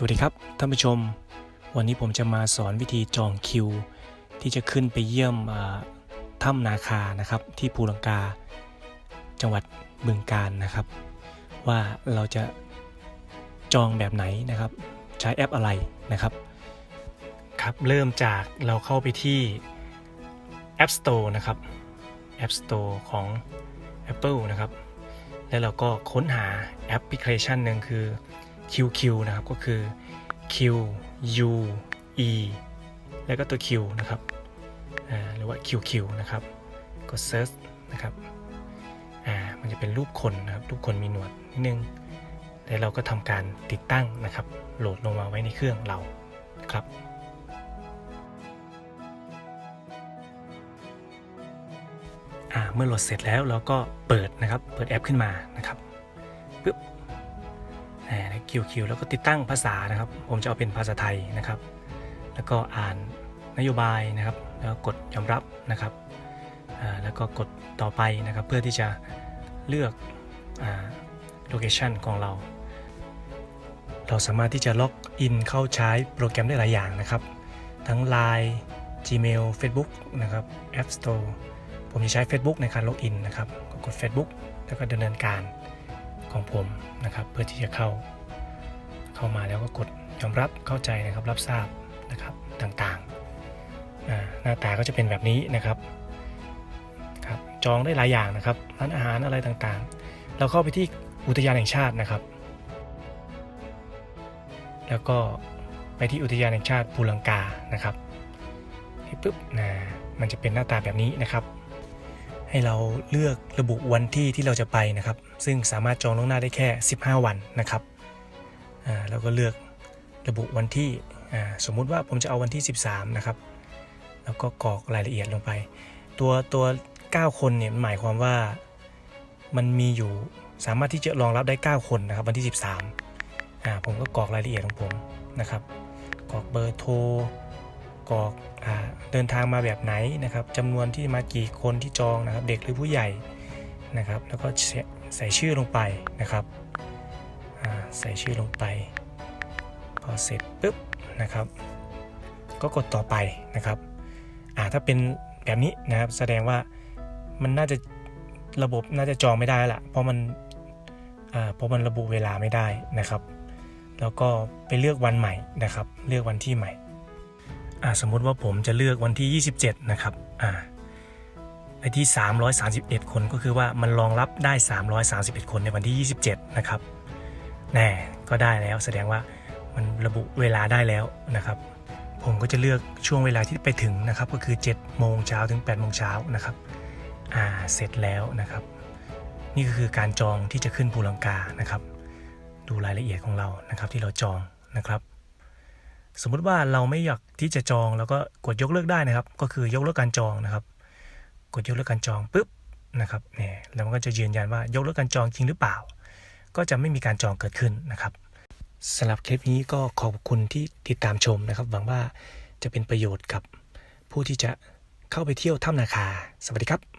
สวัสดีครับท่านผู้ชม วันนี้ผมจะมาสอนวิธีจองคิว ที่จะขึ้นไปเยี่ยมถ้ำนาคานะครับ ที่ภูลังกา จังหวัดบึงกาฬนะครับ ว่าเราจะจองแบบไหนนะครับ ใช้แอปอะไรนะครับครับเริ่มจากเราเข้าไปที่ App Store นะครับ App Store ของ Apple นะครับ แล้วเราก็ค้นหาแอปพลิเคชันหนึ่งคือ QQ นะครับก็คือ Q U E แล้วก็ตัว Q นะครับหรือว่า QQ นะครับกด Search นะครับอ่ามันจะเป็นรูปคนนะครับรูปคนมีหนวดนิดนึง แล้วเราก็ทำการติดตั้งนะครับ โหลดลงมาไว้ในเครื่องเราครับอ่าเมื่อโหลดเสร็จแล้วเราก็เปิดนะครับ เปิดแอปขึ้นมานะครับปึ๊บ คิวคิวแล้วก็ติดตั้งภาษานะครับ ผมจะเอาเป็นภาษาไทยนะครับ แล้วก็อ่านนโยบายนะครับ แล้วกดยอมรับนะครับ แล้วก็กดต่อไปนะครับ เพื่อที่จะเลือกโลเคชันของเรา เราสามารถที่จะล็อกอินเข้าใช้โปรแกรมได้หลายอย่างนะครับ ทั้ง Line Gmail Facebook นะครับ App Store ผมจะใช้ Facebook ในการล็อกอินนะครับก็กด Facebook แล้วก็ดำเนินการ ของผมนะครับ เพื่อที่จะเข้า เข้ามาแล้วก็กดยอมรับเข้าใจนะครับ รับทราบนะครับต่างๆ หน้าตาก็จะเป็นแบบนี้นะครับครับจองได้หลายอย่างนะครับร้านอาหารอะไรต่างๆ เราเข้าไปที่อุทยานแห่งชาตินะครับ แล้วก็ไปที่อุทยานแห่งชาติภูลังกานะครับปุ๊บนะมันจะเป็นหน้าตาแบบนี้นะครับ ให้เราเลือกระบุวันที่ที่เราจะไปนะครับ ซึ่งสามารถจองล่วงหน้าได้แค่ 15 วันนะครับอ่าแล้วก็เลือกระบุวันที่อ่าสมมุติว่าผมจะเอาวันที่ 13 นะครับ แล้วก็กรอกรายละเอียดลงไป ตัวตัว 9 คนเนี่ยหมายความว่ามันมีอยู่สามารถที่จะรองรับได้ 9 คนนะครับ วันที่ 13อ่าผมก็กรอกรายละเอียดของผมนะครับกรอกเบอร์โทร กอกอเดินทางมาแบบไหนนะครับจำนวนที่มากี่คนที่จองนะครับ เด็กหรือผู้ใหญ่นะครับ แล้วก็ใส่ชื่อลงไปนะครับใส่ชื่อลงไป พอเสร็จปุ๊บนะครับ ก็กดต่อไปนะครับถ้าเป็นแบบนี้นะครับแสดงว่ามันน่าจะระบบน่าจะจองไม่ได้ละเพราะมันเพราะมันระบุเวลาไม่ได้นะครับ แล้วก็ไปเลือกวันใหม่นะครับ เลือกวันที่ใหม่ อ่าสมมติว่าผมจะเลือกวันที่ 27 นะครับอ่าไอ้ที่ 331 คนก็คือว่ามันรองรับได้ 331 คนในวันที่ 27 นะครับแน่ก็ได้แล้วแสดงว่ามันระบุเวลาได้แล้วนะครับ ผมก็จะเลือกช่วงเวลาที่ไปถึงนะครับ ก็คือ 7 โมงเช้าถึง 8 โมงเช้านะครับอ่าเสร็จแล้วนะครับ นี่ก็คือการจองที่จะขึ้นภูลังกานะครับ ดูรายละเอียดของเรานะครับที่เราจองนะครับ สมมุติว่าเราไม่อยากที่จะจองแล้วก็กดยกเลิกได้นะครับ ก็คือยกเลิกการจองนะครับ กดยกเลิกการจองปุ๊บนะครับเนี่ยแล้วมันก็จะยืนยันว่ายกเลิกการจองจริงหรือเปล่า ก็จะไม่มีการจองเกิดขึ้นนะครับสำหรับคลิปนี้ก็ขอบคุณที่ติดตามชมนะครับ หวังว่าจะเป็นประโยชน์กับผู้ที่จะเข้าไปเที่ยวถ้ำนาคา สวัสดีครับ